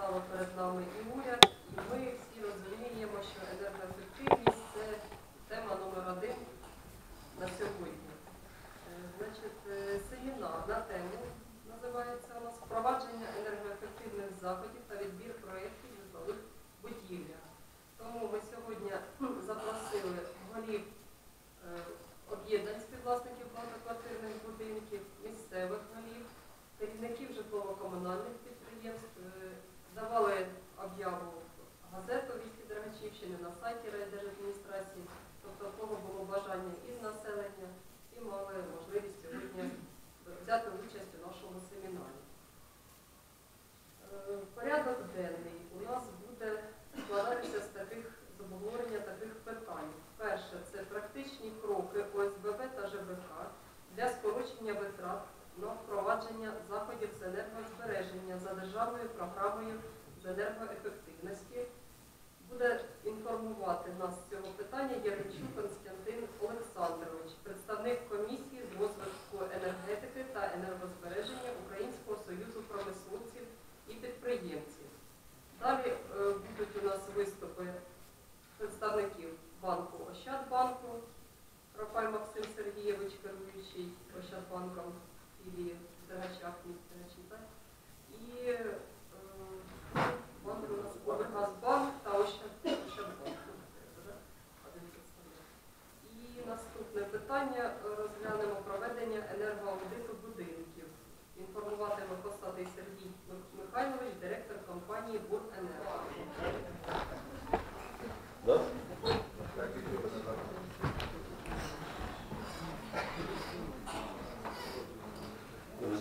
поставив перед нами і уряд, і ми всі розуміємо, що енергоефективність це тема номер один на сьогодні. Е, Значить, е, семінар на тему називається у нас впровадження енергоефективних заходів та відбір проєктів житлових будівлях. Тому ми сьогодні запросили голів е, об'єднань співвласників багатоквартирних будинків, місцевих голів, керівників житлово-комунальних підприємств. Е, Давали об'яву в газету «Вісті Дергачівщини» на сайті райдержадміністрації, тобто в кого було бажання із заходів з енергозбереження за державною програмою з енергоефективності. Буде інформувати нас з цього питання Яричук Константин Олександрович, представник комісії з розвитку енергетики та енергозбереження Українського союзу промисловців і підприємців. Далі питання е, розглянемо проведення енергоаудиту будинків. Інформуватиме посадий Сергій Михайлович, директор компанії «Буренерго». Да?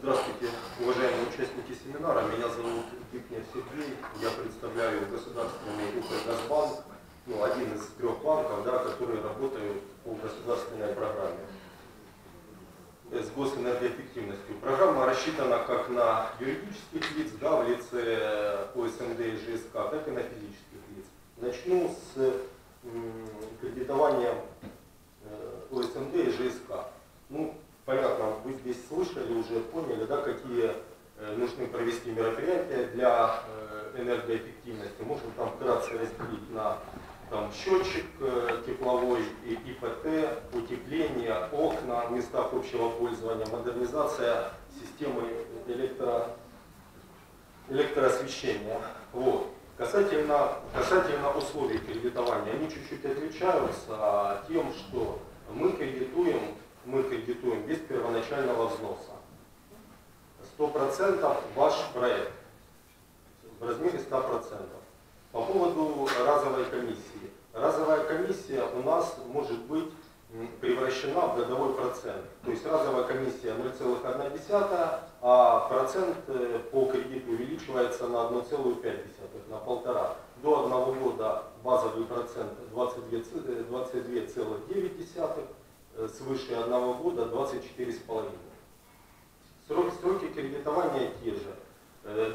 Здравствуйте, уважаемые участники семинара. Меня зовут Кипнев Сергей. Я представляю государственный Укргазбанк, ну, один из трех банков, да, которые работают по государственной программе э, с госэнергоэффективностью. Программа рассчитана как на юридических лиц, да, в лице ОСНД и ЖСК, так и на физических лиц. Начну с м, кредитования э, ОСНД и ЖСК. Ну, понятно, вы здесь слышали, уже поняли, да, какие э, нужны провести мероприятия для э, энергоэффективности. Можем там вкратце разделить на там, счетчик э, тепловой, ИПТ, утепление, окна в местах общего пользования, модернизация системы электро, электроосвещения. Вот. Касательно, касательно условий кредитования, они чуть-чуть отличаются тем, что мы кредитуем, мы кредитуем без первоначального взноса. 100% ваш проект в размере 100%. По поводу разовой комиссии. Разовая комиссия у нас может быть превращена в годовой процент. То есть разовая комиссия 0,1, а процент э, по кредиту увеличивается на 1,5, на полтора. До одного года базовый процент 22 ц- э, 22,9, э, свыше одного года 24,5. Сроки, сроки кредитования те же.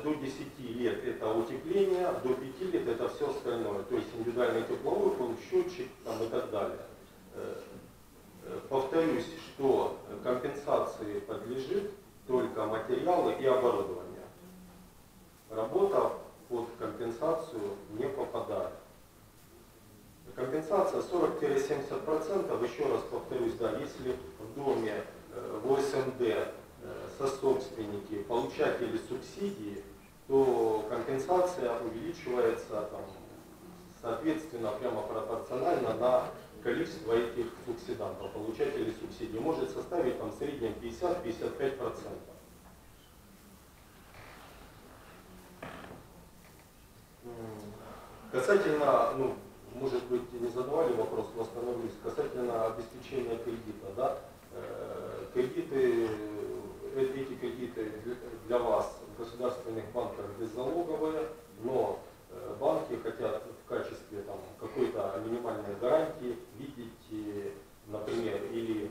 До 10 лет это утепление, до 5 лет это все остальное. То есть индивидуальный тепловой пункт, счетчик там, и далее. Э, э, Повторюсь, что компенсации подлежит только материалы и оборудование. Работа под компенсацию не попадает. Компенсация 40-70%, еще раз повторюсь, да, если в доме э, в ОСМД сособственники, получатели субсидии, то компенсация увеличивается там, соответственно прямо пропорционально на количество этих субсидантов, получателей субсидий. Может составить там в среднем 50-55%. М, Касательно, ну, может быть, не задавали вопрос, но остановлюсь. Касательно обеспечения кредита, да, э, кредиты, э, эти кредиты для вас в государственных банках беззалоговые, но э, банки хотят в качестве там, какой-то минимальной гарантии видеть, э, например, или м,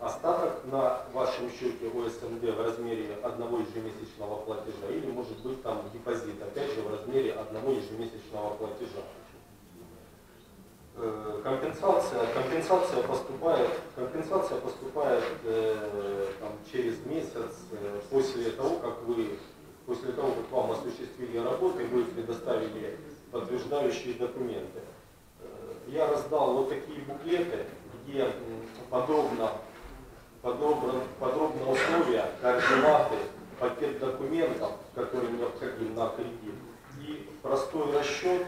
остаток на вашем счете ОСНД в размере одного ежемесячного платежа, или может быть там депозит, опять же, в размере одного ежемесячного платежа. Э, Компенсация, компенсация поступает, компенсация поступает э, там, через месяц э, после того, как вы, после того, как вам осуществили работы, вы предоставили подтверждающие документы. Э, Я раздал вот такие буклеты, где подробно, подробно, подробно условия, документов, который необходим на кредит. И простой расчет,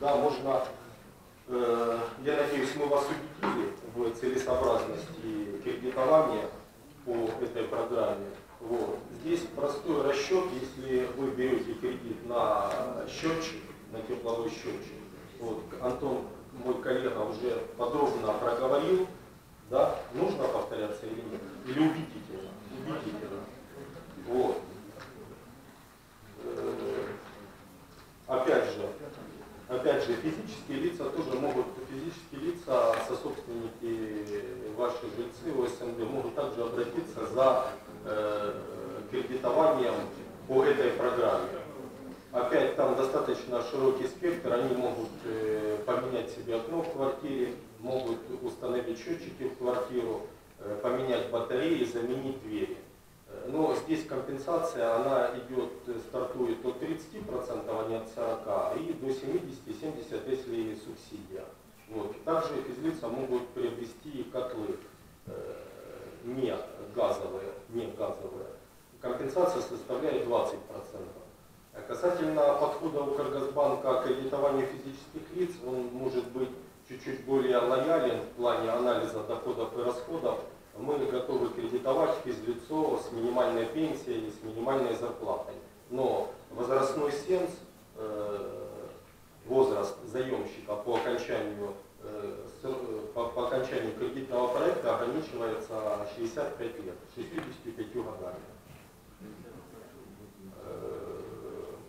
да, можно, э, я надеюсь, мы вас убедили в целесообразности кредитования по этой программе. Вот. Здесь простой расчет, если вы берете кредит на счетчик, на тепловой счетчик. Вот. Антон, мой коллега, уже подробно проговорил, да, нужно повторяться или нет? Или убедительно? Убедительно. Вот. Э, Опять же, опять же, физические лица тоже могут, физические лица, сособственники, ваши жильцы ОСМД могут также обратиться за э, кредитованием по этой программе. Опять там достаточно широкий спектр, они могут э, поменять себе окно в квартире, могут установить счетчики в квартиру, э, поменять батареи, заменить двери. Но здесь компенсация, она идет, э, стартует от 30%, а не от 40%, и до 70-70%, если субсидия. Вот. Также физлица могут приобрести котлы э, не газовые, не газовые. Компенсация составляет 20%. А Касательно подхода Укргазбанка к кредитованию физических лиц, он может быть чуть-чуть более лоялен в плане анализа доходов и расходов. Мы готовы кредитовать физлицо с минимальной пенсией, с минимальной зарплатой. Но возрастной сенс, э, возраст заемщика по окончанию, э, по, по окончанию кредитного проекта ограничивается 65 лет, 65 годами. Э,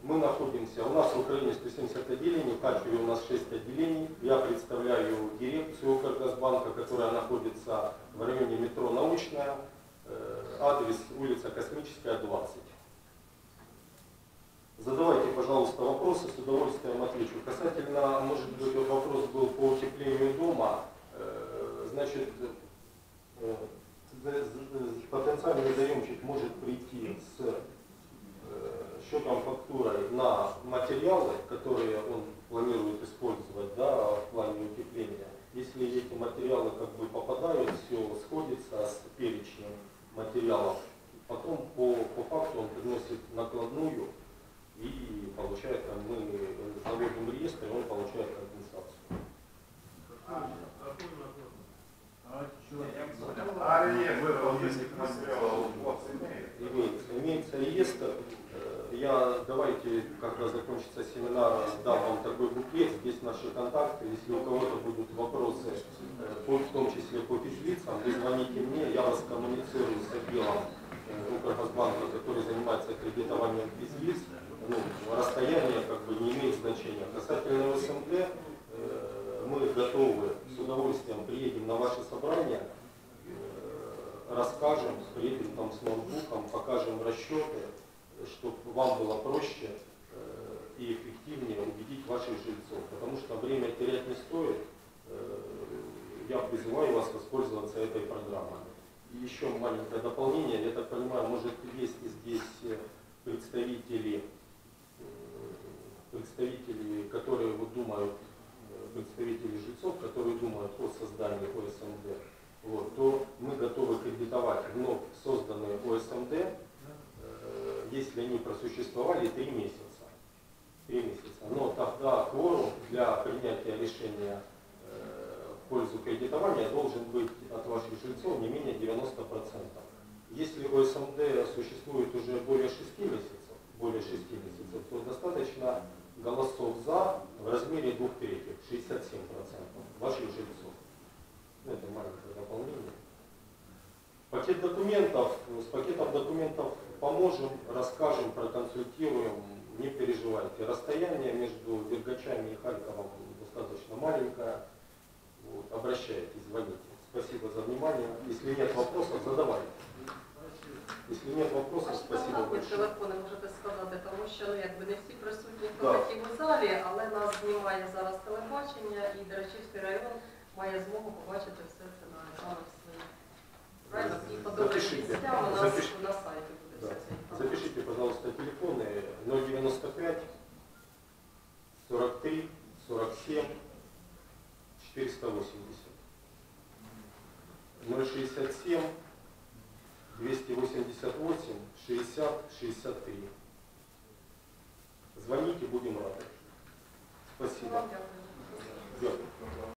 Мы находимся, у нас в Украине 170 отделений, в Харькове у нас 6 отделений. Укргазбанка, которая находится в районе метро Научная, э, адрес улица Космическая, 20. Задавайте, пожалуйста, вопросы, с удовольствием отвечу. Касательно, может быть, вопрос был по утеплению дома. Э, Значит, э, потенциальный заемщик может прийти с счетом фактурой на материалы, которые он планирует использовать да, в плане утепления. Если эти материалы как бы попадают, все сходится с перечнем материалов, потом по, по факту он приносит накладную и получает, там, мы заводим реестр, и он получает компенсацию. А? Имеется, имеется реестр. Э, Я давайте, когда закончится семинар, дам вам такой буклет. Здесь наши контакты. Если у кого-то будут вопросы, э, по- в том числе по физлицам, вы звоните мне, я вас коммуницирую с отделом э, Укргазбанка, который занимается кредитованием физлиц. Ну, расстояние как бы не имеет значения. Касательно СМД, э, мы готовы с удовольствием приедем на ваше собрание, э, расскажем, приедем там с ноутбуком, покажем расчеты, чтобы вам было проще и эффективнее убедить ваших жильцов. Потому что время терять не стоит. Я призываю вас воспользоваться этой программой. И еще маленькое дополнение. Я так понимаю, может есть здесь э, представители, э, представители, которые вот думают, э, представители жильцов, которые думают о создании ОСМД, вот, то мы готовы кредитовать вновь созданные ОСМД, если они просуществовали три месяца. Три месяца. Но тогда кворум для принятия решения пользу кредитования должен быть от ваших жильцов не менее 90%. Если ОСМД существует уже более 6 месяцев, более 6 месяцев, то достаточно голосов за в размере двух третьих, 67% ваших жильцов. Ну, Это маленькое дополнение. Пакет документов, с пакетом документов поможем, расскажем, проконсультируем, не переживайте. Расстояние между Дергачами и Харьковом достаточно маленькое. Вот, обращайтесь, звоните. Спасибо за внимание. Если нет вопросов, задавайте. Если нет вопросов, спасибо большое. телефони можете сказати, тому що ну, якби не всі присутні Так. колеги у залі, але нас знімає зараз телебачення і Дерачівський район має змогу побачити все це на екранах своїх. Правильно? І Запишите. місця у нас на сайті буде Да. ця інформація. Запишите, пожалуйста, телефоны 095 480 067 288 60 63. Звоните, будем рады. Спасибо.